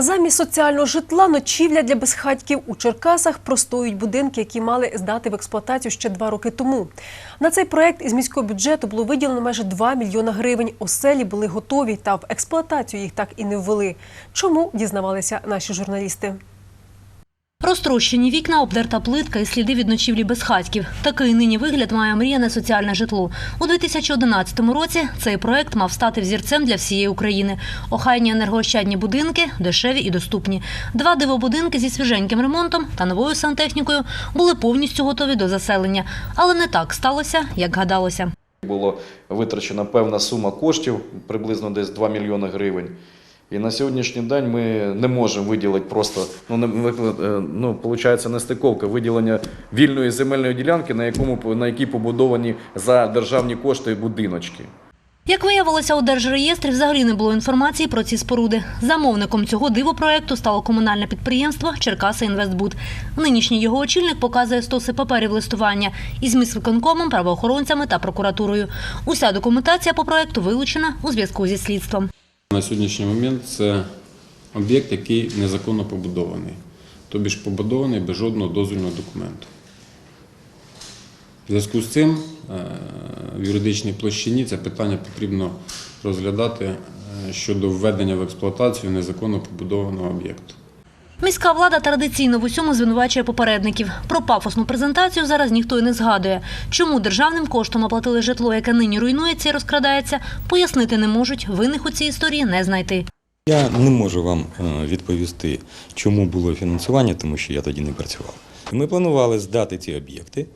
Замість соціального житла ночівля для безхатьків у Черкасах простоюють будинки, які мали здати в експлуатацію ще два роки тому. На цей проект із міського бюджету було виділено майже 2 мільйона гривень. Оселі були готові, та в експлуатацію їх так і не ввели. Чому дізнавалися наші журналісти? Розтрощені вікна, обдерта плитка і сліди від ночівлі безхатьків. Такий нині вигляд має мріяне соціальне житло. У 2011 році цей проект мав стати взірцем для всієї України. Охайні енергоощадні будинки, дешеві і доступні. Два дивобудинки зі свіженьким ремонтом та новою сантехнікою були повністю готові до заселення. Але не так сталося, як гадалося. Було витрачена певна сума коштів, приблизно десь 2 мільйони гривень. І на сьогоднішній день ми не можемо виділити просто, ну, не, е, ну виходить, нестиковка виділення вільної земельної ділянки, на, якому, на якій побудовані за державні кошти будиночки. Як виявилося, у Держреєстрі взагалі не було інформації про ці споруди. Замовником цього дивопроекту стало комунальне підприємство Черкаси Інвестбуд. Нинішній його очільник показує стоси паперів листування із міськвиконкомом, правоохоронцями та прокуратурою. Уся документація по проекту вилучена у зв'язку зі слідством. На сьогоднішній момент це об'єкт, який незаконно побудований, тобі ж побудований без жодного дозвільного документу. В зв'язку з цим е, в юридичній площині це питання потрібно розглядати е, щодо введення в експлуатацію незаконно побудованого об'єкту. Міська влада традиційно в усьому звинувачує попередників. Про пафосну презентацію зараз ніхто й не згадує. Чому державним коштом оплатили житло, яке нині руйнується і розкрадається, пояснити не можуть. Винних у цій історії не знайти. Я не можу вам е, відповісти, чому було фінансування, тому що я тоді не працював. Ми планували здати ці об'єкти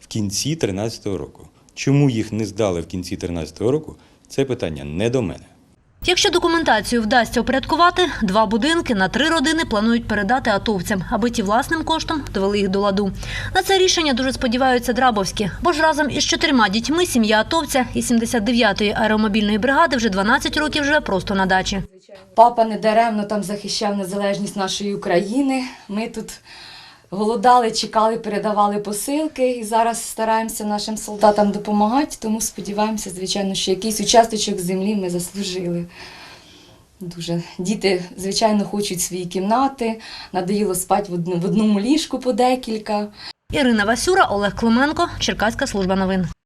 в кінці 2013 року. Чому їх не здали в кінці 2013 року? Це питання не до мене. Якщо документацію вдасться упорядкувати, два будинки на три родини планують передати атовцям, аби ті власним коштом довели їх до ладу. На це рішення дуже сподіваються драбовські, бо ж разом із чотирма дітьми сім'я атовця із 79-ї аеромобільної бригади вже 12 років живе просто на дачі. Папа недаремно там захищав незалежність нашої України. Ми тут голодали, чекали, передавали посилки і зараз стараємося нашим солдатам допомагати, тому сподіваємося, звичайно, що якийсь участочок землі ми заслужили. Дуже діти, звичайно, хочуть свої кімнати, надоїло спати в одному ліжку по декілька. Ірина Васюра, Олег Клименко, Черкаська служба новин.